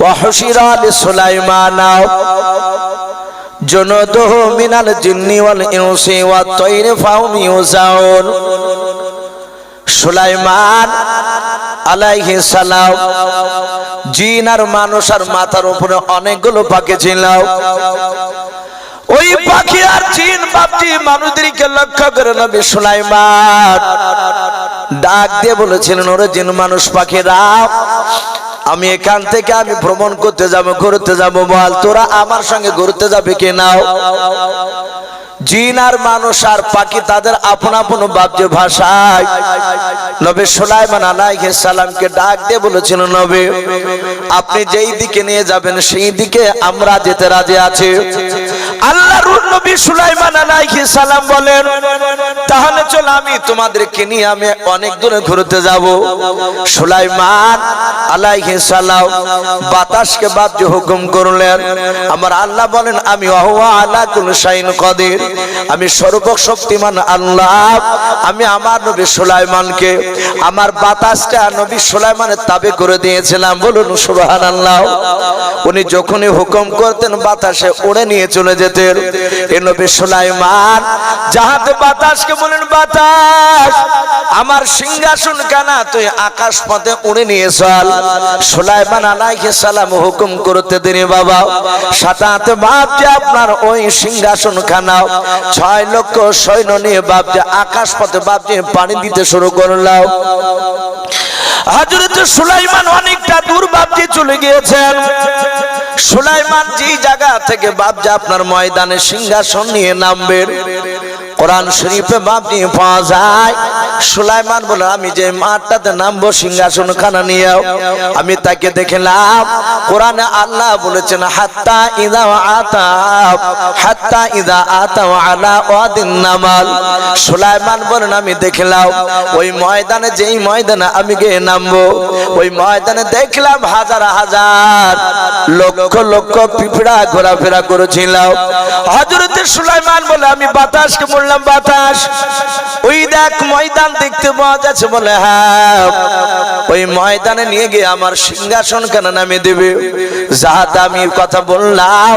وحشر لسليمان جنوده من الجن والإنس والطير فهم يوزعون সুলাইমান আলাইহি সালাম জিন আর মানুষ আর মাথার উপরে অনেকগুলো পাখি ছিল ওই পাখি আর জিন বাপটি মানুষদেরকে লক্ষ্য করে নবী সুলাইমান ডাক দিয়ে বলেছিলেন ওরে জিন মানুষ পাখিরা আমি এখান থেকে আমি ভ্রমণ করতে যাব, ঘুরতে যাব, বল। তোরা আমার সঙ্গে ঘুরতে যাবে কি নাও জিন আর মানুষ আর পাখি তাদের আপন আপন বাব্য ভাষায়। নবী সুলাইমান আলাইহিস সালামকে ডাক দিয়ে বলেছিল, নবী, আপনি যেই দিকে নিয়ে যাবেন, সেই দিকে আমরা যেতে রাজি আছি। আল্লাহর নবী সুলাইমান আলাইহিস সালাম বলেন, তাহলে চল আমি তোমাদেরকে নিয়ে আমি অনেক দূরে ঘুরতে যাব। সুলাইমান আলাইহিস সালাম বাতাসকে বাব্য হুকুম করলেন। আমার আল্লাহ বলেন, আমি ওয়া আলা কুল শাইন কদির। আমি সর্বশক্তিমান আল্লাহ। আমি আমার নবী সুলাইমানকে, আমার বাতাসটা নবী সুলাইমানের তাবে করে দিয়েছিলাম। বলুন সুবাহান আল্লাহ উনি যখনই হুকুম করতেন, বাতাসে উড়ে নিয়ে চলে যেতেন এ নবী সুলাইমান যাহাতে বাতাসকে বলেন, বাতাস, আমার সিংহাসন কানা, তুই আকাশ পথে উড়ে নিয়ে চল। সুলাইমান আলাইহিস সালাম হুকুম করতে দিনে বাবা, সাতাতে বাপ যে আপনার ওই সিংহাসন খানাও ছয় লক্ষ সৈন্য নিয়ে বাপ যে আকাশ পথে বাপ যে পানি দিতে শুরু করলাম। হজরত সুলাইমান অনেকটা দূর বাপজি চলে গিয়েছেন। সুলাইমান যে জায়গা থেকে বাপজা আপনার ময়দানে সিংহাসন নিয়ে নামবেন কোরআন শরীফে বাপজি পাওয়া যায়। সুলাইমান বলে, আমি যে মাঠটাতে নামবো সিংহাসন খানা নিয়ে আমি তাকে দেখলাম। কোরআনে আল্লাহ বলেছেন, হাত্তা ইদা আতা, হাত্তা ইদা আতা আলা ওয়াদিন নামাল। সুলাইমান বলেন আমি দেখলাম, ওই ময়দানে যেই ময়দানে আমি গিয়ে নামবো, ওই ময়দানে দেখলাম হাজার হাজার লক্ষ লক্ষ পিঁপড়া ঘোরাফেরা করেছিল। হজরত সুলাইমান বলে, আমি বাতাসকে বললাম বাতাস, ওই দেখ ময়দান দেখতে পাওয়া যাচ্ছে বলে হ্যাঁ ওই ময়দানে নিয়ে গিয়ে আমার সিংহাসন কেন নামে দেবে? যাহাতে আমি কথা বললাম,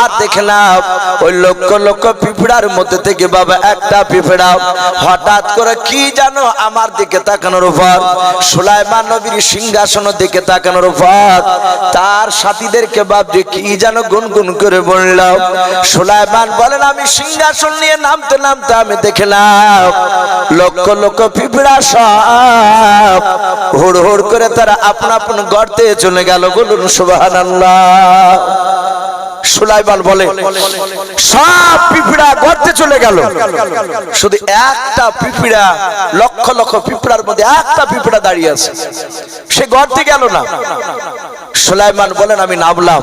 আর দেখলাম ওই লক্ষ লক্ষ পিঁপড়ার মধ্যে থেকে বাবা একটা পিঁপড়া হঠাৎ করে কি জানো আমার দিকে তাকানোর উপর, সুলাইমান নবীর সিংহাসনের দিকে তাকানোর পর তার সাথীদেরকে ভাবছে কি যেন গুনগুন করে বললাম সুলাইমান বলেন, আমি সিংহাসন নিয়ে নামতে নামতে আমি দেখলাম। লক্ষ লক্ষ পিঁপড়া সব হুড় হুড় করে তারা আপন আপন গর্তে চলে গেল। বলুন, সুবহানাল্লাহ। বলে, সব পিঁপড়া গর্তে চলে গেল। শুধু একটা পিঁপড়া, লক্ষ লক্ষ পিঁপড়ার মধ্যে একটা পিঁপড়া দাঁড়িয়ে আছে। সে গর্তে গেল না। সুলাইমান বলেন, আমি নামলাম।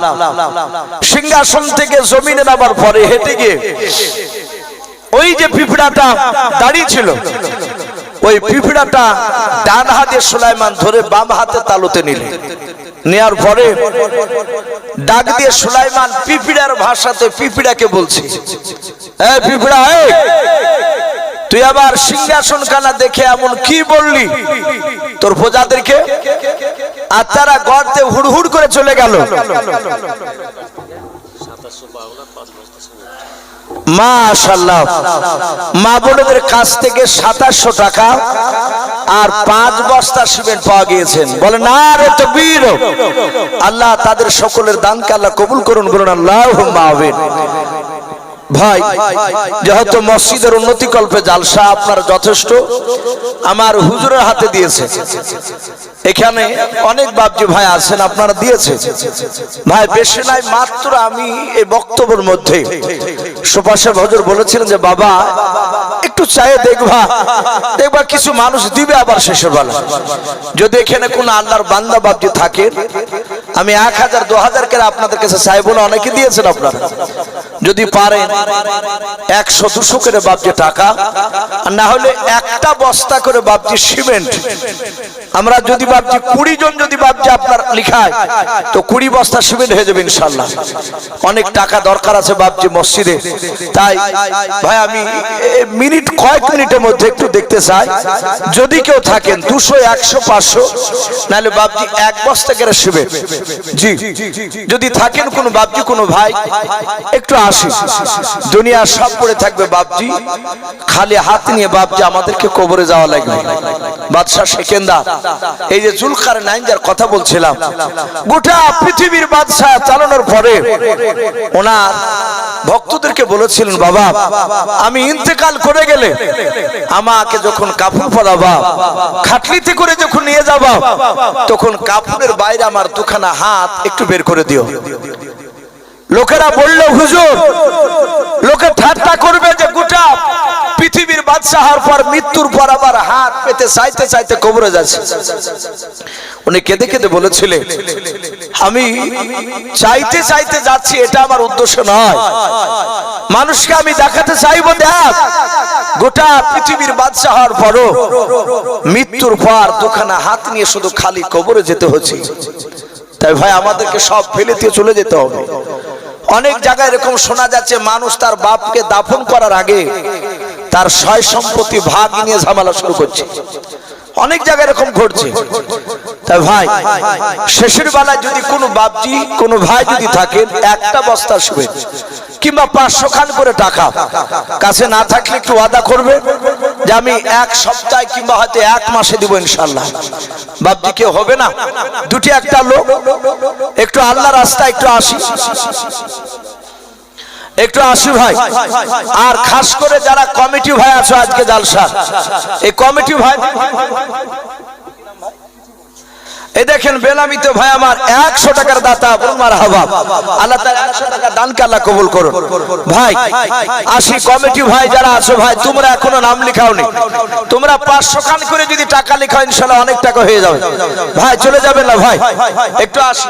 সিংহাসন থেকে জমিনে নামার পরে হেঁটে গিয়ে ওই যে পিঁপড়াটা দাঁড়িয়ে ছিল, ওই পিঁপড়াটা ডান হাতে সুলাইমান ধরে বাম হাতে তালুতে নিলেন নেয়ার পরে ডাক দিয়ে সুলাইমান পিপিড়ার ভাষাতে পিপিড়াকে বলছি, এ পিপিড়া তুই আবার সিংহাসন কানা দেখে এমন কি বললি? তোর প্রজাদেরকে? আর তারা গর্তে হুড়হুড় করে চলে গেল। মাশাল্লাহ মা বোনদের কাছ থেকে সাতাশশো টাকা আর পাঁচ বস্তা সিমেন্ট পাওয়া গিয়েছেন। বলে না রে তো বীর আল্লাহ তাদের সকলের দানকে আল্লাহ কবুল করুন। বলুন আল্লাহ মাহবিন ভাই, যেহেতু মসজিদের উন্নতি কল্পে জালসা আপনার যথেষ্ট, আমার হুজুরের হাতে দিয়েছে। এখানে অনেক বাবজি ভাই আছেন, আপনারা দিয়েছে। ভাই, বেশি নাই মাত্র আমি এই বক্তব্যের মধ্যে সুপাশে হজুর বলেছিলেন যে, বাবা, একটু চায়ে দেখবা। দেখবা কিছু মানুষ দিবে আবার শেষের বেলা। যদি এখানে কোন আল্লাহর বান্দা বাবজি থাকে, আমি এক হাজার, দু হাজার করে আপনাদের কাছে চাইব না, অনেকে দিয়েছেন আপনারা। যদি পারেন, একশো, দুশো করে বাপজি টাকা, আর না হলে একটা বস্তা করে বাপজি সিমেন্ট। আমরা যদি বাপজি কুড়ি জন যদি বাপজি আপনার লিখায়, তো কুড়ি বস্তা সিমেন্ট হয়ে যাবে ইনশাল্লাহ অনেক টাকা দরকার আছে বাপজি মসজিদে। তাই, ভাই, আমি মিনিট কয়েক মিনিটের মধ্যে একটু দেখতে চাই। যদি কেউ থাকেন দুশো, একশো, পাঁচশো, নাহলে বাপজি এক বস্তা করে সিমেন্ট জি, যদি থাকেন কোনো বাপজি, কোনো ভাই, একটু আসি। দুনিয়া সব পড়ে থাকবে বাপজি। খালি হাত নিয়ে বাপজি আমাদেরকে কবরে যাওয়া লাগবে। বাদশাহ সেকেন্দা, এই যে জুলকার নাইনজার কথা বলছিলাম, গোটা পৃথিবীর বাদশাহ চালানোর পরে ওনার ভক্তদেরকে বলেছিলেন, বাবা, আমি ইন্তেকাল করে গেলে আমাকে যখন কাপড় পরাবা খাটলিতে করে যখন নিয়ে যাবা, তখন কাপড়ের বাইরে আমার দুখানা হাত একটু বের করে দিও। লোকেরা বলল, হুজুর, লোকে ঠাট্টা করবে যে গোটা পৃথিবীর বাদশাহার পর মৃত্যুর পর আবার হাত পেতে চাইতে চাইতে কবরে যাচ্ছে। উনি কেঁদে কেঁদে বলেছিলেন আমি চাইতে চাইতে যাচ্ছি, এটা আমার উদ্দেশ্য নয়। মানুষকে আমি দেখাতে চাইব, দেখ, গোটা পৃথিবীর বাদশাহ হওয়ার পরও মৃত্যুর পর দুখানা হাত নিয়ে শুধু খালি কবরে যেতে হচ্ছে। তাই ভাই, আমাদেরকে সব ফেলে দিয়ে চলে যেতে হবে। অনেক জায়গায় এরকম শোনা যাচ্ছে, মানুষ তার বাপকে দাফন করার আগে তার সয় সম্পত্তি ভাগ নিয়ে ঝামেলা শুরু করছে। অনেক জায়গায় এরকম ঘটছে। তাই ভাই, শেষের বেলায় যদি কোনো বাপজি, কোনো ভাই যদি থাকেন একটা বস্তা শুবে কিংবা পাঁচশো খান করে টাকা, কাছে না থাকলে একটু ওয়াদা করবে যে আমি এক সপ্তাহে কিংবা হয়তো এক মাসে দিব ইনশাল্লাহ বাপজি কেউ হবে না। দুটি একটা লোক, একটু আল্লাহ রাস্তা একটু আসি। একটু আসি ভাই। আর খাস করে যারা কমিটি ভাই আছো আজকে জালসা, এই কমিটি ভাই এই দেখেন বেলামিতে ভাই আমার একশো টাকার দাতা বলমার হাবা আল্লাহ একশো টাকা দানকে আল্লাহ কবুল করুন। ভাই আসি কমিটি ভাই যারা আছো ভাই, তোমরা এখনও নাম লিখাওনি। তোমরা পাঁচশো কান করে যদি টাকা লিখাও, ইনশাল্লাহ অনেক টাকা হয়ে যাবে। ভাই, চলে যাবে না ভাই? একটু আসি।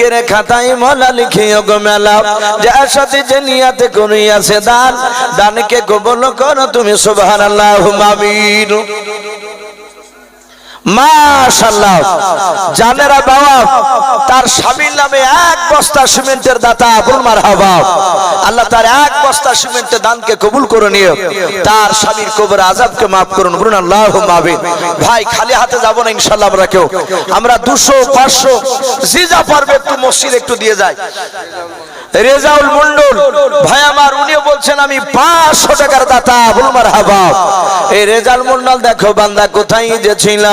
নেকিরে খাতায় মলা লিখিও গো মেলা। যার সাথে যে নিয়াতে করিয়াছে দান, দানকে কবল করো তুমি সুবহানাল্লাহু মামিন তার নামে এক সিমেন্টের দাতা মারহাবা। আল্লাহ তার এক সিমেন্টের কবুল করে তার স্বামীর কবর মাফ করুন ভাই, খালি হাতে যাব না ইনশাল্লাহ আমরা কেউ। আমরা দুশো, পাঁচশো, যা পারবে একটু মসজিদ একটু দিয়ে যায় রেজাউল মন্ডল, ভাই আমার, উনিও বলছেন, আমি পাঁচশো টাকার দাতা বলমার হাবা এই রেজাউল মন্ডল, দেখো বান্দা, কোথায় যে ছিল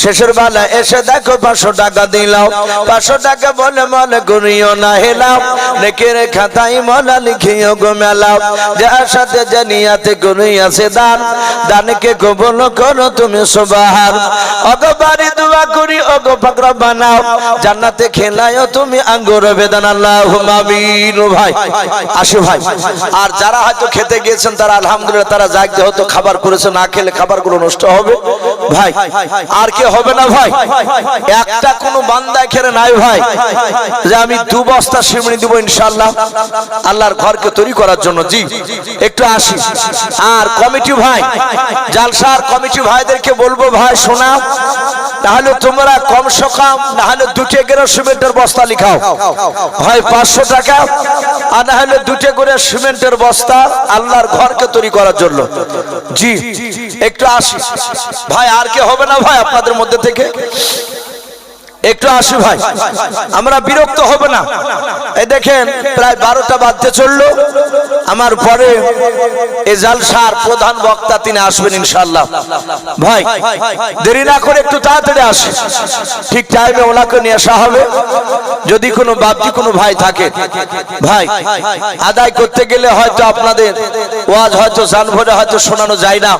শেষের বেলা এসে দেখো পাঁচশো টাকা দিলাম। পাঁচশো টাকা বলে মনে করিও না, হেলাম। নেকের খাতাই মলা লিখিও গো মেলাম যার সাথে জানিয়াতে করিয়াছে দান। দানকে কবল করো তুমি সবাহার অগবারি দোয়া করি, অগ পাকড়া বানাও। জান্নাতে খেলায়ও তুমি আঙ্গুর বেদান আল্লাহ মামিন ভাই আর যারা হয়তো খেতে গিয়েছেন, তারা আলহামদুলিল্লাহ, তারা জাগতে হয়তো খাবার করেছে, না খেলে খাবারগুলো নষ্ট হবে। ভাই, আর কে হবে না ভাই? একটা কোনো বান্দা খেলে নাই ভাই, যে আমি দু বস্তা সিমড়ি দিব ইনশাল্লাহ আল্লাহর ঘরকে তৈরি করার জন্য। জি, একটু আসি। আর কমিটি ভাই, জালসার কমিটি ভাইদেরকে বলব ভাই শোনা তাহলে তোমরা কমসে কম না হলে দুটে করে সিমেন্টের বস্তা লিখাও। হয় পাঁচশো টাকা, আর না হলে দুটে করে সিমেন্টের বস্তা আল্লাহর ঘরকে তৈরি করার জন্য। জি, একটু আসি। ভাই, আর কে হবে না ভাই আপনাদের মধ্যে থেকে? একটু আসি ভাই। আমরা বিরক্ত হব না। এই দেখেন, প্রায় বারোটা বাজতে চলল। আমার পরে এ জালসার প্রধান বক্তা তিনি আসবেন ইনশাল্লাহ ভাই, দেরি না করে একটু তাড়াতাড়ি আসে ঠিক টাইমে ওনাকে নিয়ে আসা হবে। যদি কোনো বাপজি, কোনো ভাই থাকে, ভাই, আদায় করতে গেলে হয়তো আপনাদের ওয়াজ হয়তো জান ভরে হয়তো শোনানো যায় না।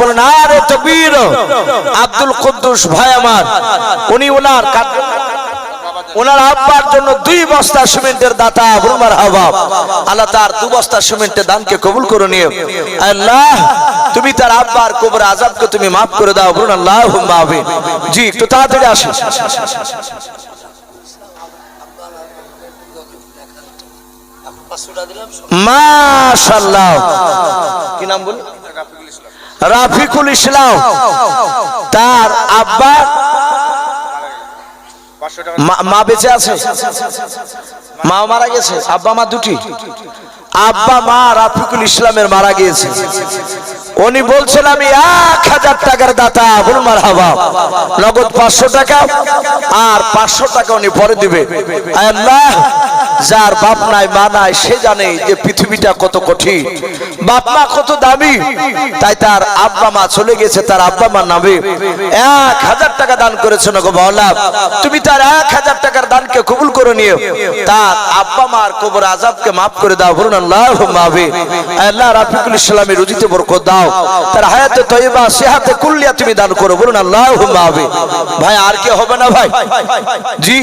বলেন আব্দুল কুদ্দুস ভাই আমার, উনি ওনার ওনার আব্বার জন্য দুই বস্তা সিমেন্টের দাতা বলমার হাবা আল্লাহ তার দু বস্তা সিমেন্টের দানকে কবুল করে নিও আল্লাহ, তুমি তার আব্বার কবর আজাবকে তুমি মাফ করে দাও, বলুন আল্লাহ মাহবে জি একটু তাড়াতাড়ি আসুন। রাফিকুল ইসলাম। তার আব্বা মা- বেঁচে আছে? মা মারা গেছে? আব্বা, মা দুটি? আব্বা, মা রাফিকুল ইসলামের মারা গিয়েছে। উনি বলছেন, আমি এক হাজার টাকার দাতা ভুল মার হাবা নগদ পাঁচশো টাকা, আর পাঁচশো টাকা উনি পরে দিবে। আল্লাহ! যার বাপ নাই, মা নাই, সে জানে যে পৃথিবীটা কত কঠিন। বাপ মা কত দামি। তাই তার আব্বা মা চলে গেছে, তার আব্বা মা নামে। এক হাজার টাকা দান করেছে নগো বাউলা তুমি তার এক হাজার টাকার দানকে কবুল করে নিও। তার আব্বা মার কবর আজাবকে মাফ করে দাও, বলুন আল্লাহ মাহবে আল্লাহ রাফিকুল ইসলামের রুজিতে বরকত দাও। তার হায়াতে তৈবা সেহাতে কুল্লিয়া তুমি দান করো, বলুন আল্লাহ মাহবে ভাই, আর কে হবে না ভাই? জি।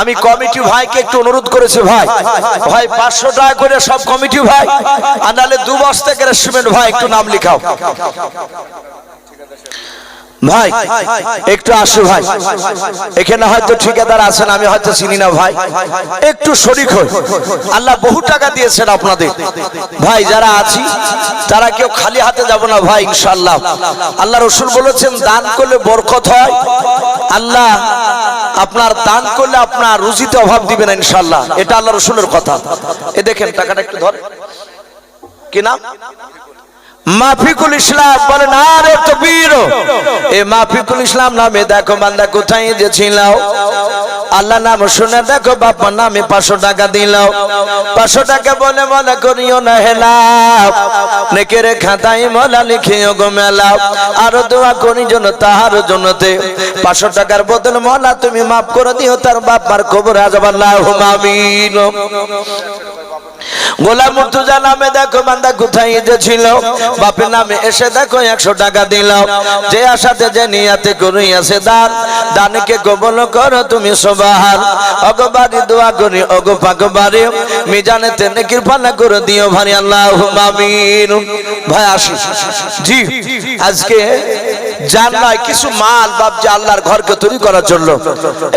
আমি কমিটি ভাইকে একটু অনুরোধ করেছি ভাই। ভাই, পাঁচশো টাকা করে সব কমিটি ভাই, আর নাহলে দু বস্তা করে সিমেন্ট ভাই, একটু নাম লিখাও। ভাই, একটু আসো ভাই। এখানে হয়তো ঠিকাদার আছেন, আমি হয়তো চিনি না ভাই। একটু শরিক হই। আল্লাহ বহু টাকা দিয়েছেন আপনাদের। ভাই, যারা আছি, তারা কেউ খালি হাতে যাব না ভাই, ইনশাআল্লাহ। আল্লাহ রসুল বলেছেন, দান করলে বরকত হয়। আল্লাহ আপনার দান করলে আপনার রুজিতে অভাব দিবে না ইনশাল্লাহ এটা আল্লাহ রসুলের কথা। এ দেখেন, টাকাটা একটু ধরে। কি মাফিকুল ইসলাম বলেন আরে তো বীর এ মাফিকুল ইসলাম নামে দেখো বান্দা কোথায় যে ছিল আল্লাহ নাম শুনে দেখো বাপা নামে পাঁচশো টাকা দিল। পাঁচশো টাকা বলে, মনে করিও না হেলাও নেকের খাতায় মলা লিখিও গো মেলাও আরও দোয়া করি জন্য তাহার জন্যতে। পাঁচশো টাকার বদল মলা তুমি মাফ করে দিও, তার বাপার খবর আজব আল্লাহ আমিন। গোলাম মুর্তুজা নামে দেখো, বান্দা কোথায় ছিল বাপের নামে এসে দেখো, একশো টাকা দিল। যে আশাতে, যে নিয়াতে করিয়াছে দান। দানকে কবল করো তুমি সবার। অগবারি দোয়া করি, অগ পাকবারি মিজানে তেনে কৃপানা করে দিও ভারি আল্লাহ আমিন। ভাই আসি জি, আজকে জানলাই কিছু মাল বাপজি আল্লাহর ঘরকে তৈরি করার জন্য।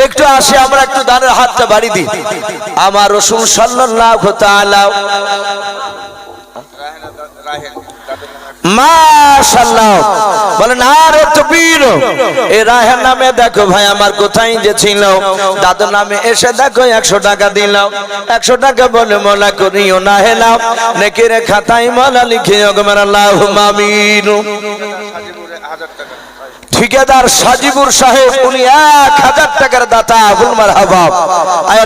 একটু আসি, আমরা একটু দানের হাতটা বাড়ি দিই। আমার আরে তকবীর, এ নামে দেখো ভাই, আমার কোথায় যে ছিল। দাদুর নামে এসে দেখো 100 টাকা দিলাম 100 টাকা বলে মোলা করিও না হেলাম নেকির খাতায় মোলা লিখিও গো ঠিকাদার সাজিবুর সাহেব, উনি এক হাজার টাকার দাতা বুলমার হাবাব আয়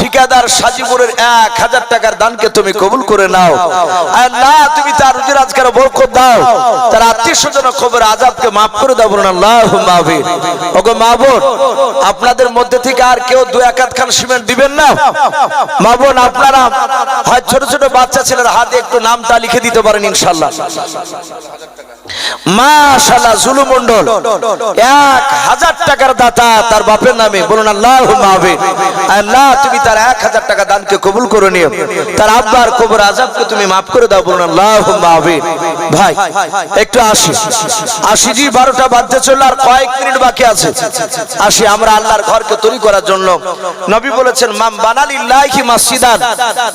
ঠিকাদার সাজিবুরের এক হাজার টাকার দানকে তুমি কবুল করে নাও। আল্লাহ, তুমি তার রুজির আজকের বরকত দাও। তার আত্মীয় স্বজন খবর আজাবকে মাফ করে দাও বলুন আল্লাহ মাহবির ওগো মাহবুর আপনাদের মধ্যে থেকে আর কেউ দু এক হাত খান সিমেন্ট দিবেন না? মাহবুন আপনারা হয় ছোট ছোট বাচ্চা ছেলের হাতে একটু নামটা লিখে দিতে পারেন ইনশাল্লাহ। মাশাল্লাহ জুলু মন্ডল এক হাজার টাকার দাতা তার বাপের নামে বলুন আল্লাহ তুমি তার এক হাজার টাকা দানকে কবুল করে নিও। তার আব্বার কবর আজাবকে তুমি মাফ করে দাও বলুন আল্লাহ মাহবে ভাই একটু আসি। আসি জি বারোটা বাজতে চলল আর কয়েক মিনিট বাকি আছে। আসি আমরা আল্লাহর ঘরকে তৈরি করার জন্য। নবী বলেছেন মাম বানালিল্লাহি মাসজিদান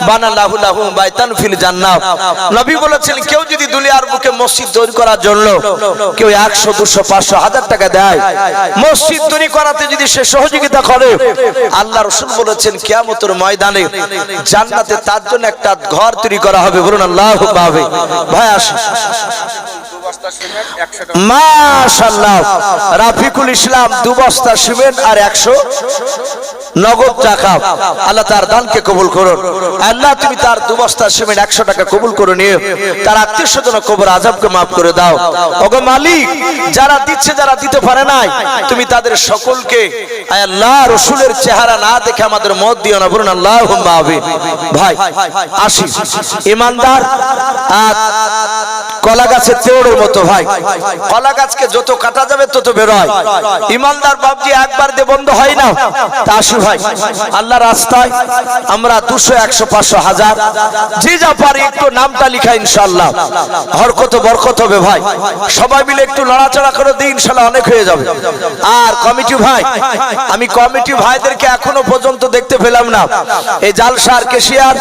বানাল্লাহু লাহু বাইতান ফিল জান্নাত নবী বলেছেন কেউ যদি দুনিয়ার বুকে মসজিদ তৈরি করার জন্য কেউ একশো, দুশো, পাঁচশো, হাজার টাকা দেয়। মসজিদ তৈরি করাতে যদি সে সহযোগিতা করে, আল্লাহ রসুল বলেছেন, কিয়ামতের ময়দানে জান্নাতে তার জন্য একটা ঘর তৈরি করা হবে। বলুন, আল্লাহ ভাই, আসুন। মাশাল্লাহ রাফিকুল ইসলাম দু বস্তা সিমেন্ট আর একশো নগদ টাকা। আল্লাহ তার দানকে কবুল করুন। আল্লাহ তুমি তার দু বস্তা সিমেন্ট একশো টাকা কবুল করে নিয়ে তার আত্মীয় স্বজন কবর আজাবকে মাফ করে দাও। ওগো মালিক, যারা দিচ্ছে, যারা দিতে পারে নাই, তুমি তাদের সকলকে আল্লাহ, রসুলের চেহারা না দেখে আমাদের মত দিও না বলুন আল্লাহ ভাই, আসি। ইমানদার কলা গাছের তেওড়ের মতো ভাই। কলা গাছকে যত কাটা যাবে তত বেরোয় ইমানদার বাবজি একবার দিয়ে বন্ধ হয় না। তা আসি ভাই, আল্লাহ রাস্তায় আমরা দুশো, একশো, পাঁচশো, হাজার, যে যা পারি একটু নামটা লিখা ইনশাল্লাহ হরকত বরকত হবে ভাই। সবাই মিলে একটু লড়াচড়া করে দিই ইনশাল্লাহ অনেক হয়ে যাবে। আর কমিটি ভাই, আমি কমিটি ভাইদেরকে এখনও পর্যন্ত দেখতে পেলাম না। এই জালসার কেশিয়ার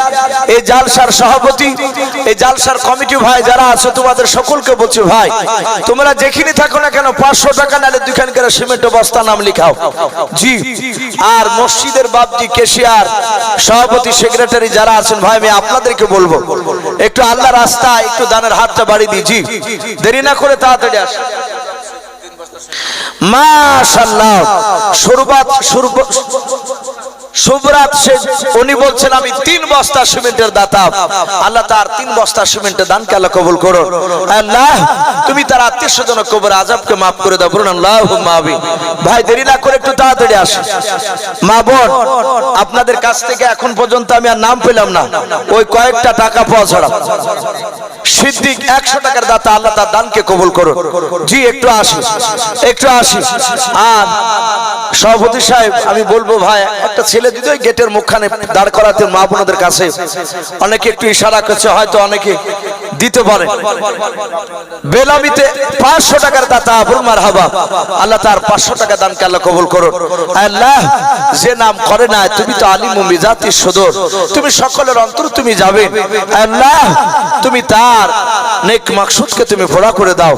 এই জালসার সভাপতি এই জালসার কমিটি ভাই যারা আছে, তোমাদের সকলকে বলছি ভাই, তোমরা যেখানে থাকো না কেন, পাঁচশো টাকা নালে দুখান করে সিমেন্ট বস্তা নাম লিখাও। জি, আর মসজিদের বাপজি, কেশিয়ার, সভাপতি, সেক্রেটারি যারা আছেন, ভাই, আমি আপনাদেরকে বলব, একটু আল্লাহ রাস্তা একটু দানের হাতটা বাড়ি দিই। জি, দেরি না করে তাড়াতাড়ি আস মাশাল্লাহ সুরবাত সুরব সুবরাত শেখ, উনি বলছেন, আমি তিন বস্তা সিমেন্টের দাতা। আল্লাহ তার তিন বস্তা সিমেন্টের দানকে আল্লাহ কবুল করো আল্লাহ, তুমি তার আত্মীয় স্বজন কবর আজাবকে মাফ করে দাও, বলুন আল্লাহ মাবি ভাই, দেরি না করে একটু তাড়াতাড়ি আস মা বোন, আপনাদের কাছ থেকে এখন পর্যন্ত আমি আর নাম পেলাম না। ওই কয়েকটা টাকা পাওয়া ছাড়া। সিদ্দিক একশো টাকার দাতা, আল্লাহ তার দানকে কবুল করুন। জি, একটু আসি একটু আসি। আর সভাপতি সাহেব, আমি বলব ভাই, একটা ছেলে ওই গেটের মুখখানে দাঁড় করাতে মা বোনদের কাছে অনেকে একটু ইশারা করছে, হয়তো অনেকে দিতে পারে। বেলামিতে পাঁচশো টাকার দাতা আবুল মার হাবা আল্লাহ তার পাঁচশো টাকা দানকে আল্লাহ কবুল করুন। আল্লাহ, যে নাম করে না তুমি তো আলিম জাতির সদর, তুমি সকলের অন্তর তুমি যাবে। আল্লাহ, তুমি তার নেক মাকসুদকে তুমি ভোড়া করে দাও।